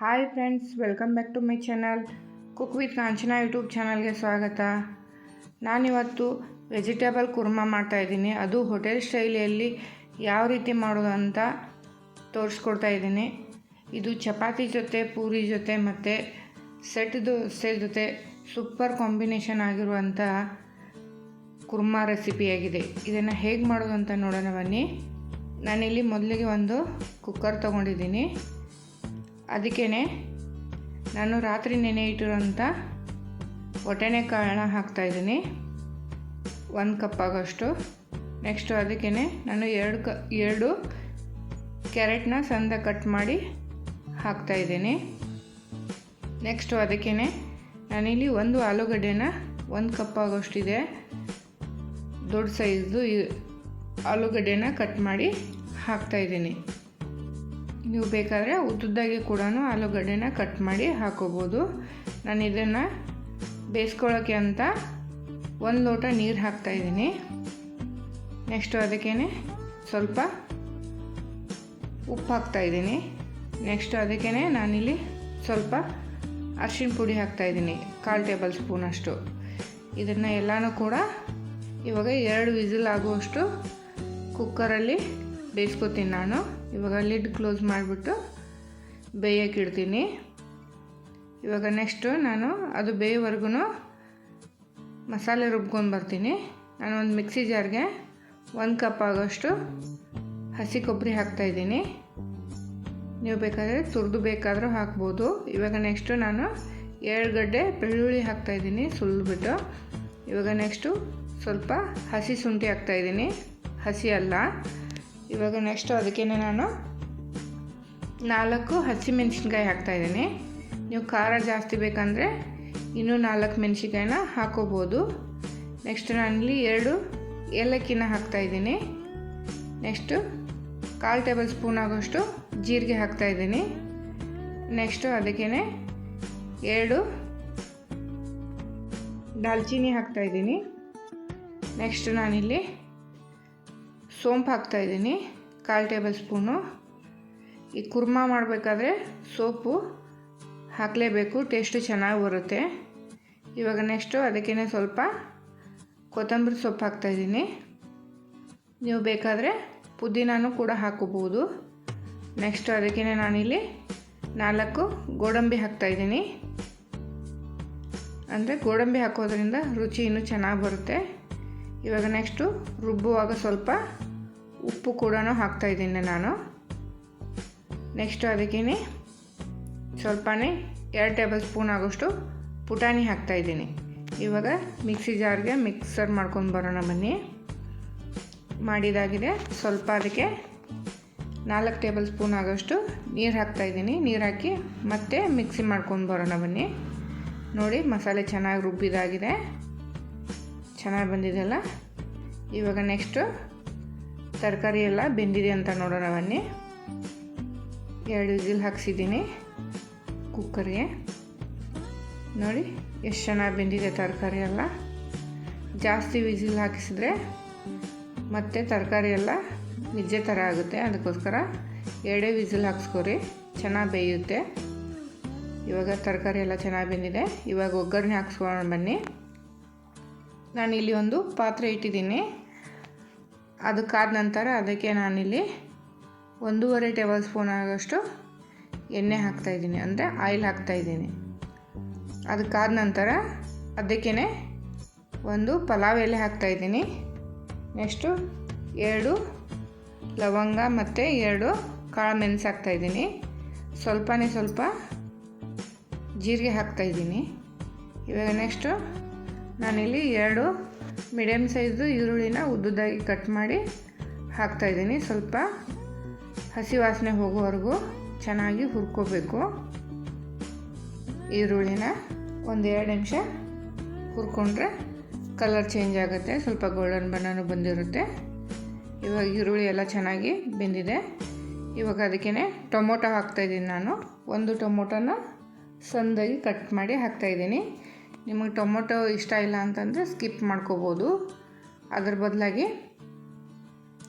Hi friends welcome back to my channel cook with Kanchana YouTube ಚಾನಲ್ಗೆ ಸ್ವಾಗತ. ನಾನಿವತ್ತು vegetable Kurma ಮಾಡ್ತಾಯಿದ್ದೀನಿ ಅದು ಹೋಟೆಲ್ ಶೈಲಿಯಲ್ಲಿ ಯಾವ ರೀತಿ ಮಾಡೋದು ಅಂತ ತೋರಿಸ್ಕೊಡ್ತಾ ಇದ್ದೀನಿ. ಇದು ಚಪಾತಿ ಜೊತೆ, ಪೂರಿ ಜೊತೆ ಮತ್ತು ಸೆಟ್ ದೋಸೆ ಜೊತೆ ಸೂಪರ್ ಕಾಂಬಿನೇಷನ್ ಆಗಿರುವಂಥ ಕುರ್ಮಾ ರೆಸಿಪಿಯಾಗಿದೆ ಇದನ್ನು ಹೇಗೆ ಮಾಡೋದು ಅಂತ ನೋಡೋಣ ಬನ್ನಿ. ನಾನಿಲ್ಲಿ ಮೊದಲಿಗೆ ಒಂದು ಕುಕ್ಕರ್ ತೊಗೊಂಡಿದ್ದೀನಿ. ಅದಕ್ಕೇ ನಾನು ರಾತ್ರಿ ನೆನೆ ಇಟ್ಟಿರೋಂಥ ಒಟೆಣೆ ಕಾಳನ್ನ ಹಾಕ್ತಾಯಿದ್ದೀನಿ ಒಂದು ಕಪ್ ಆಗೋಷ್ಟು. ನೆಕ್ಸ್ಟು ಅದಕ್ಕೇ ನಾನು ಎರಡು ಕ, ಎರಡು ಕ್ಯಾರೆಟ್ನ ಸಂದ ಕಟ್ ಮಾಡಿ ಹಾಕ್ತಾಯಿದ್ದೀನಿ ನೆಕ್ಸ್ಟು ಅದಕ್ಕೇ ನಾನಿಲ್ಲಿ ಒಂದು ಆಲೂಗಡ್ಡೆನ ಒಂದು ಕಪ್ ಆಗೋಷ್ಟಿದೆ. ದೊಡ್ಡ ಸೈಜ್ದು ಆಲೂಗಡ್ಡೆನ ಕಟ್ ಮಾಡಿ ಹಾಕ್ತಾಯಿದ್ದೀನಿ ನೀವು ಬೇಕಾದರೆ ಉದ್ದುದ್ದಾಗಿ ಕೂಡ ಆಲೂಗಡ್ಡೆನ ಕಟ್ ಮಾಡಿ ಹಾಕೋಬೋದು. ನಾನು ಇದನ್ನು ಬೇಯಿಸ್ಕೊಳ್ಳೋಕೆ ಅಂತ ಒಂದು ಲೋಟ ನೀರು ಹಾಕ್ತಾಯಿದ್ದೀನಿ ನೆಕ್ಸ್ಟು ಅದಕ್ಕೇ ಸ್ವಲ್ಪ ಉಪ್ಪು ಹಾಕ್ತಾಯಿದ್ದೀನಿ ನೆಕ್ಸ್ಟು ಅದಕ್ಕೇ ನಾನಿಲ್ಲಿ ಸ್ವಲ್ಪ ಅರ್ಶಿಣ ಪುಡಿ ಹಾಕ್ತಾಯಿದ್ದೀನಿ ಕಾಲು ಟೇಬಲ್ ಸ್ಪೂನಷ್ಟು ಇದನ್ನು ಎಲ್ಲನೂ ಕೂಡ ಇವಾಗ ಎರಡು ವಿಸಿಲ್ ಆಗುವಷ್ಟು ಕುಕ್ಕರಲ್ಲಿ ಬೇಯಿಸ್ಕೊತೀನಿ ನಾನು. ಇವಾಗ ಲಿಡ್ ಕ್ಲೋಸ್ ಮಾಡಿಬಿಟ್ಟು ಬೇಯಕ್ಕೆ ಇಡ್ತೀನಿ. ಇವಾಗ ನೆಕ್ಸ್ಟು ನಾನು ಅದು ಬೇಯೋವರೆಗೂ ಮಸಾಲೆ ರುಬ್ಕೊಂಡು ಬರ್ತೀನಿ. ನಾನು ಒಂದು ಮಿಕ್ಸಿ ಜಾರ್ಗೆ ಒಂದು ಕಪ್ ಆಗೋಷ್ಟು ಹಸಿ ಕೊಬ್ಬರಿ ಹಾಕ್ತಾಯಿದ್ದೀನಿ ನೀವು ಬೇಕಾದರೆ ತುರಿದು ಬೇಕಾದರೂ ಹಾಕ್ಬೋದು. ಇವಾಗ ನೆಕ್ಸ್ಟು ನಾನು ಎರಡು ಗಡ್ಡೆ ಬೆಳ್ಳುಳ್ಳಿ ಹಾಕ್ತಾಯಿದ್ದೀನಿ ಸುಲಿದ್ಬಿಟ್ಟು. ಇವಾಗ ನೆಕ್ಸ್ಟು ಸ್ವಲ್ಪ ಹಸಿ ಶುಂಠಿ ಹಾಕ್ತಾಯಿದ್ದೀನಿ ಹಸಿ ಅಲ್ಲ. ಇವಾಗ ನೆಕ್ಸ್ಟು ಅದಕ್ಕೇ ನಾನು ನಾಲ್ಕು ಹಸಿಮೆಣ್ಸಿನ್ಕಾಯಿ ಹಾಕ್ತಾಯಿದ್ದೀನಿ ನೀವು ಖಾರ ಜಾಸ್ತಿ ಬೇಕಂದರೆ ಇನ್ನೂ ನಾಲ್ಕು ಮೆಣಸಿನ್ಕಾಯಿನ ಹಾಕೋಬೋದು. ನೆಕ್ಸ್ಟ್ ನಾನಿಲ್ಲಿ ಎರಡು ಏಲಕ್ಕಿನ ಹಾಕ್ತಾಯಿದ್ದೀನಿ ನೆಕ್ಸ್ಟು ಕಾಲು ಟೇಬಲ್ ಸ್ಪೂನ್ ಆಗೋಷ್ಟು ಜೀರಿಗೆ ಹಾಕ್ತಾಯಿದ್ದೀನಿ ನೆಕ್ಸ್ಟು ಅದಕ್ಕೇ ಎರಡು ದಾಲ್ಚಿನ್ನಿ ಹಾಕ್ತಾಯಿದ್ದೀನಿ ನೆಕ್ಸ್ಟ್ ನಾನಿಲ್ಲಿ ಸೋಂಪು ಹಾಕ್ತಾಯಿದ್ದೀನಿ ಕಾಲು ಟೇಬಲ್ ಸ್ಪೂನು. ಈ ಕುರ್ಮಾ ಮಾಡಬೇಕಾದ್ರೆ ಸೋಪು ಹಾಕಲೇಬೇಕು, ಟೇಸ್ಟು ಚೆನ್ನಾಗಿ ಬರುತ್ತೆ. ಇವಾಗ ನೆಕ್ಸ್ಟು ಅದಕ್ಕೇ ಸ್ವಲ್ಪ ಕೊತ್ತಂಬರಿ ಸೊಪ್ಪು ಹಾಕ್ತಾಯಿದ್ದೀನಿ ನೀವು ಬೇಕಾದರೆ ಪುದೀನೂ ಕೂಡ ಹಾಕೋಬೋದು ನೆಕ್ಸ್ಟು ಅದಕ್ಕೇ ನಾನಿಲ್ಲಿ ನಾಲ್ಕು ಗೋಡಂಬಿ ಹಾಕ್ತಾಯಿದ್ದೀನಿ ಅಂದರೆ ಗೋಡಂಬಿ ಹಾಕೋದ್ರಿಂದ ರುಚಿ ಇನ್ನೂ ಚೆನ್ನಾಗಿ ಬರುತ್ತೆ. ಇವಾಗ ನೆಕ್ಸ್ಟು ರುಬ್ಬುವಾಗ ಸ್ವಲ್ಪ ಉಪ್ಪು ಕೂಡ ಹಾಕ್ತಾ ಇದ್ದೀನಿ ನಾನು. ನೆಕ್ಸ್ಟು ಅದಕ್ಕೇ ಸ್ವಲ್ಪನೇ ಎರಡು ಟೇಬಲ್ ಸ್ಪೂನ್ ಆಗೋಷ್ಟು ಪುಟಾಣಿ ಹಾಕ್ತಾ ಇದ್ದೀನಿ. ಇವಾಗ ಮಿಕ್ಸಿ ಜಾರ್ಗೆ ಮಿಕ್ಸರ್ ಮಾಡ್ಕೊಂಡು ಬರೋಣ ಬನ್ನಿ. ಮಾಡಿದಾಗಿದೆ. ಸ್ವಲ್ಪ ಅದಕ್ಕೆ ನಾಲ್ಕು ಟೇಬಲ್ ಸ್ಪೂನ್ ಆಗೋಷ್ಟು ನೀರು ಹಾಕ್ತಾ ಇದ್ದೀನಿ. ನೀರು ಹಾಕಿ ಮತ್ತೆ ಮಿಕ್ಸಿ ಮಾಡ್ಕೊಂಡು ಬರೋಣ ಬನ್ನಿ. ನೋಡಿ ಮಸಾಲೆ ಚೆನ್ನಾಗಿ ರುಬ್ಬಿದಾಗಿದೆ. ಚೆನ್ನಾಗಿ ಬಂದಿದೆಯಲ್ಲ? ಇವಾಗ ನೆಕ್ಸ್ಟು ತರಕಾರಿ ಎಲ್ಲ ಬೆಂದಿದೆ ಅಂತ ನೋಡೋಣ ಬನ್ನಿ. ಎರಡು ವಿಸಿಲ್ ಹಾಕ್ಸಿದ್ದೀನಿ ಕುಕ್ಕರ್ಗೆ. ನೋಡಿ, ಎಷ್ಟು ಚೆನ್ನಾಗಿ ಬೆಂದಿದೆ ತರಕಾರಿ ಎಲ್ಲ. ಜಾಸ್ತಿ ವಿಸಿಲ್ ಹಾಕಿಸಿದ್ರೆ ಮತ್ತು ತರಕಾರಿ ಎಲ್ಲ ನಿಜೆ ಥರ ಆಗುತ್ತೆ. ಅದಕ್ಕೋಸ್ಕರ ಎರಡೇ ವಿಸಿಲ್ ಹಾಕ್ಸ್ಕೊರಿ, ಚೆನ್ನಾಗಿ ಬೇಯುತ್ತೆ. ಇವಾಗ ತರಕಾರಿ ಎಲ್ಲ ಚೆನ್ನಾಗಿ ಬೆಂದಿದೆ. ಇವಾಗ ಒಗ್ಗರಣೆ ಹಾಕ್ಸ್ಕೊಳ್ಳೋಣ ಬನ್ನಿ. ನಾನು ಇಲ್ಲಿ ಒಂದು ಪಾತ್ರೆ ಇಟ್ಟಿದ್ದೀನಿ. ಅದಕ್ಕಾದ ನಂತರ ಅದಕ್ಕೆ ನಾನಿಲ್ಲಿ ಒಂದೂವರೆ ಟೇಬಲ್ ಸ್ಪೂನ್ ಆಗೋಷ್ಟು ಎಣ್ಣೆ ಹಾಕ್ತಾಯಿದ್ದೀನಿ ಅಂದರೆ ಆಯಿಲ್ ಹಾಕ್ತಾಯಿದ್ದೀನಿ ಅದಕ್ಕಾದ ನಂತರ ಅದಕ್ಕೇ ಒಂದು ಪಲಾವ್ ಎಲೆ ಹಾಕ್ತಾಯಿದ್ದೀನಿ ನೆಕ್ಸ್ಟು ಎರಡು ಲವಂಗ ಮತ್ತು ಎರಡು ಕಾಳು ಮೆಣಸು ಹಾಕ್ತಾಯಿದ್ದೀನಿ ಸ್ವಲ್ಪನೇ ಸ್ವಲ್ಪ ಜೀರಿಗೆ ಹಾಕ್ತಾಯಿದ್ದೀನಿ ಇವಾಗ ನೆಕ್ಸ್ಟು ನಾನಿಲ್ಲಿ ಎರಡು ಮೀಡಿಯಮ್ ಸೈಜು ಈರುಳ್ಳಿನ ಉದ್ದುದಾಗಿ ಕಟ್ ಮಾಡಿ ಹಾಕ್ತಾಯಿದ್ದೀನಿ ಸ್ವಲ್ಪ ಹಸಿ ವಾಸನೆ ಹೋಗೋವರೆಗೂ ಚೆನ್ನಾಗಿ ಹುರ್ಕೋಬೇಕು. ಈರುಳ್ಳಿನ ಒಂದು ಎರಡು ನಿಮಿಷ ಹುರ್ಕೊಂಡ್ರೆ ಕಲರ್ ಚೇಂಜ್ ಆಗುತ್ತೆ, ಸ್ವಲ್ಪ ಗೋಲ್ಡನ್ ಬಣ್ಣನೂ ಬಂದಿರುತ್ತೆ. ಇವಾಗ ಈರುಳ್ಳಿ ಎಲ್ಲ ಚೆನ್ನಾಗಿ ಬೆಂದಿದೆ. ಇವಾಗ ಅದಕ್ಕೇ ಟೊಮೊಟೊ ಹಾಕ್ತಾಯಿದ್ದೀನಿ ನಾನು. ಒಂದು ಟೊಮೊಟೊನ ಸಣ್ಣದಾಗಿ ಕಟ್ ಮಾಡಿ ಹಾಕ್ತಾಯಿದ್ದೀನಿ ನಿಮಗೆ ಟೊಮೊಟೊ ಇಷ್ಟ ಇಲ್ಲ ಅಂತಂದರೆ ಸ್ಕಿಪ್ ಮಾಡ್ಕೋಬೋದು. ಅದ್ರ ಬದಲಾಗಿ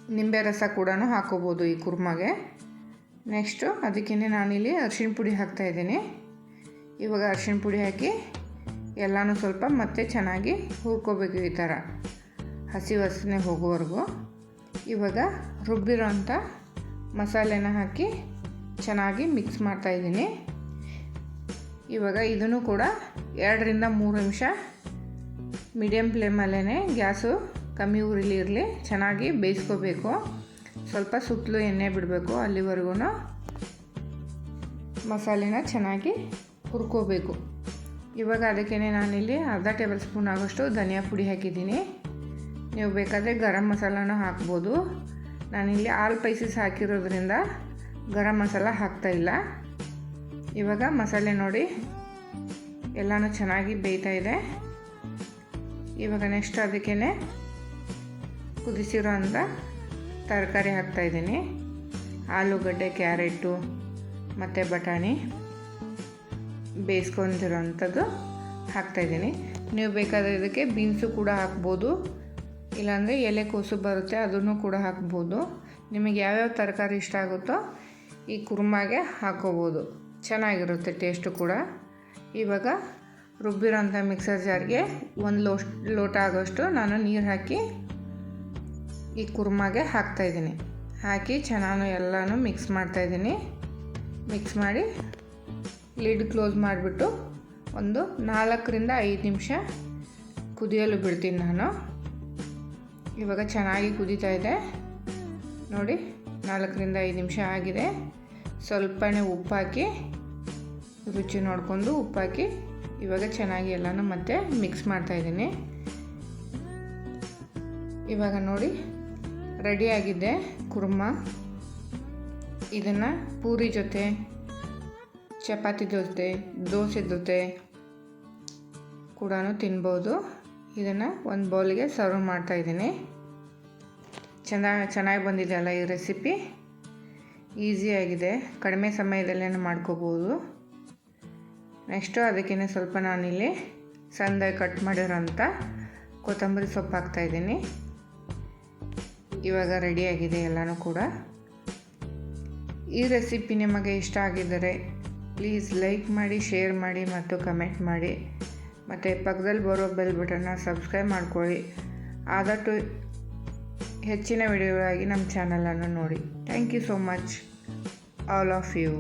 ನಿಂಬೆ ರಸ ಕೂಡ ಹಾಕೋಬೋದು ಈ ಕುರ್ಮಾಗೆ. ನೆಕ್ಸ್ಟು ಅದಕ್ಕೇ ನಾನಿಲ್ಲಿ ಅರಿಶಿಣ ಪುಡಿ ಹಾಕ್ತಾಯಿದ್ದೀನಿ ಇವಾಗ ಅರಿಶಿಣ ಪುಡಿ ಹಾಕಿ ಎಲ್ಲನೂ ಸ್ವಲ್ಪ ಮತ್ತೆ ಚೆನ್ನಾಗಿ ಹುರ್ಕೋಬೇಕು ಈ ಥರ. ಹಸಿ ವಾಸನೆ ಹೋಗೋವರೆಗೂ. ಇವಾಗ ರುಬ್ಬಿರೋಂಥ ಮಸಾಲೆನ ಹಾಕಿ ಚೆನ್ನಾಗಿ ಮಿಕ್ಸ್ ಮಾಡ್ತಾಯಿದ್ದೀನಿ ಇವಾಗ ಇದನ್ನು ಕೂಡ ಎರಡರಿಂದ ಮೂರು ನಿಮಿಷ ಮೀಡಿಯಮ್ ಫ್ಲೇಮಲ್ಲೇ ಗ್ಯಾಸು ಕಮ್ಮಿ ಉರಿಲಿ ಇರಲಿ, ಚೆನ್ನಾಗಿ ಬೇಯಿಸ್ಕೋಬೇಕು. ಸ್ವಲ್ಪ ಸುತ್ತಲೂ ಎಣ್ಣೆ ಬಿಡಬೇಕು ಅಲ್ಲಿವರೆಗೂ ಮಸಾಲೆನ ಚೆನ್ನಾಗಿ ಹುರ್ಕೋಬೇಕು. ಇವಾಗ ಅದಕ್ಕೇ ನಾನಿಲ್ಲಿ ಅರ್ಧ ಟೇಬಲ್ ಸ್ಪೂನ್ ಆಗೋಷ್ಟು ಧನಿಯಾ ಪುಡಿ ಹಾಕಿದ್ದೀನಿ. ನೀವು ಬೇಕಾದರೆ ಗರಂ ಮಸಾಲನೂ ಹಾಕ್ಬೋದು. ನಾನಿಲ್ಲಿ ಆಲ್ ಪೈಸಸ್ ಹಾಕಿರೋದ್ರಿಂದ ಗರಂ ಮಸಾಲ ಹಾಕ್ತಾಯಿಲ್ಲ ಇವಾಗ ಮಸಾಲೆ ನೋಡಿ. ಎಲ್ಲನೂ ಚೆನ್ನಾಗಿ ಬೇಯ್ತಾ ಇದೆ. ಇವಾಗ ನೆಕ್ಸ್ಟ್ ಅದಕ್ಕೇ ಕುದಿಸಿರೋ ತರಕಾರಿ ಹಾಕ್ತಾಯಿದ್ದೀನಿ ಆಲೂಗಡ್ಡೆ, ಕ್ಯಾರೆಟು, ಮತ್ತು ಬಟಾಣಿ ಬೇಯಿಸ್ಕೊಂಡಿರೋ ಅಂಥದ್ದು ಹಾಕ್ತಾಯಿದ್ದೀನಿ ನೀವು ಬೇಕಾದರೆ ಇದಕ್ಕೆ ಬೀನ್ಸು ಕೂಡ ಹಾಕ್ಬೋದು. ಇಲ್ಲಾಂದರೆ ಎಲೆಕೋಸು ಬರುತ್ತೆ, ಅದನ್ನು ಕೂಡ ಹಾಕ್ಬೋದು. ನಿಮಗೆ ಯಾವ್ಯಾವ ತರಕಾರಿ ಇಷ್ಟ ಆಗುತ್ತೋ ಈ ಕುರ್ಮಾಗೆ ಹಾಕೋಬೋದು. ಚೆನ್ನಾಗಿರುತ್ತೆ ಟೇಸ್ಟು ಕೂಡ. ಇವಾಗ ರುಬ್ಬಿರೋಂಥ ಮಿಕ್ಸರ್ ಜಾರ್ಗೆ ಒಂದು ಲೋಟ್ ಲೋಟ ಆಗೋಷ್ಟು ನಾನು ನೀರು ಹಾಕಿ ಈ ಕುರ್ಮಾಗೆ ಹಾಕ್ತಾಯಿದ್ದೀನಿ ಹಾಕಿ ಚೆನ್ನಾಗಿ ಎಲ್ಲನೂ ಮಿಕ್ಸ್ ಮಾಡ್ತಾಯಿದ್ದೀನಿ ಮಿಕ್ಸ್ ಮಾಡಿ ಲಿಡ್ ಕ್ಲೋಸ್ ಮಾಡಿಬಿಟ್ಟು ಒಂದು ನಾಲ್ಕರಿಂದ ಐದು ನಿಮಿಷ ಕುದಿಯಲು ಬಿಡ್ತೀನಿ ನಾನು. ಇವಾಗ ಚೆನ್ನಾಗಿ ಕುದೀತಾ ಇದೆ. ನೋಡಿ, ನಾಲ್ಕರಿಂದ ಐದು ನಿಮಿಷ ಆಗಿದೆ. ಸ್ವಲ್ಪನೇ ಉಪ್ಪು ಹಾಕಿ ರುಚಿ ನೋಡಿಕೊಂಡು ಉಪ್ಪಾಕಿ ಇವಾಗ ಚೆನ್ನಾಗಿ ಎಲ್ಲನೂ ಮತ್ತೆ ಮಿಕ್ಸ್ ಮಾಡ್ತಾಯಿದ್ದೀನಿ ಇವಾಗ ನೋಡಿ ರೆಡಿಯಾಗಿದೆ ಕುರ್ಮ. ಇದನ್ನು ಪೂರಿ ಜೊತೆ, ಚಪಾತಿ ಜೊತೆ, ದೋಸೆ ಜೊತೆ ಕೂಡ ತಿನ್ಬೋದು. ಇದನ್ನು ಒಂದು ಬೌಲಿಗೆ ಸರ್ವ್ ಮಾಡ್ತಾಯಿದ್ದೀನಿ ಚೆನ್ನಾಗಿ ಚೆನ್ನಾಗಿ ಬಂದಿದೆಯಲ್ಲ ಈ ರೆಸಿಪಿ ಈಸಿಯಾಗಿದೆ ಕಡಿಮೆ ಸಮಯದಲ್ಲೇ ಮಾಡ್ಕೋಬೋದು. ನೆಕ್ಸ್ಟು ಅದಕ್ಕೇ ಸ್ವಲ್ಪ ನಾನಿಲ್ಲಿ ಸಣ್ಣದಾಗಿ ಕಟ್ ಮಾಡಿರೋಂಥ ಕೊತ್ತಂಬರಿ ಸೊಪ್ಪು ಹಾಕ್ತಾಯಿದ್ದೀನಿ. ಇವಾಗ ರೆಡಿಯಾಗಿದೆ ಎಲ್ಲನೂ ಕೂಡ. ಈ ರೆಸಿಪಿ ನಿಮಗೆ ಇಷ್ಟ ಆಗಿದ್ದರೆ ಪ್ಲೀಸ್ ಲೈಕ್ ಮಾಡಿ ಶೇರ್ ಮಾಡಿ ಮತ್ತು ಕಮೆಂಟ್ ಮಾಡಿ. ಮತ್ತು ಪಕ್ಕದಲ್ಲಿ ಬರೋ ಬೆಲ್ ಬಟನ್ನ ಸಬ್ಸ್ಕ್ರೈಬ್ ಮಾಡ್ಕೊಳ್ಳಿ. ಆದಷ್ಟು ಹೆಚ್ಚಿನ ವಿಡಿಯೋಗಳಾಗಿ ನಮ್ಮ ಚಾನಲನ್ನು ನೋಡಿ. Thank you so much all of you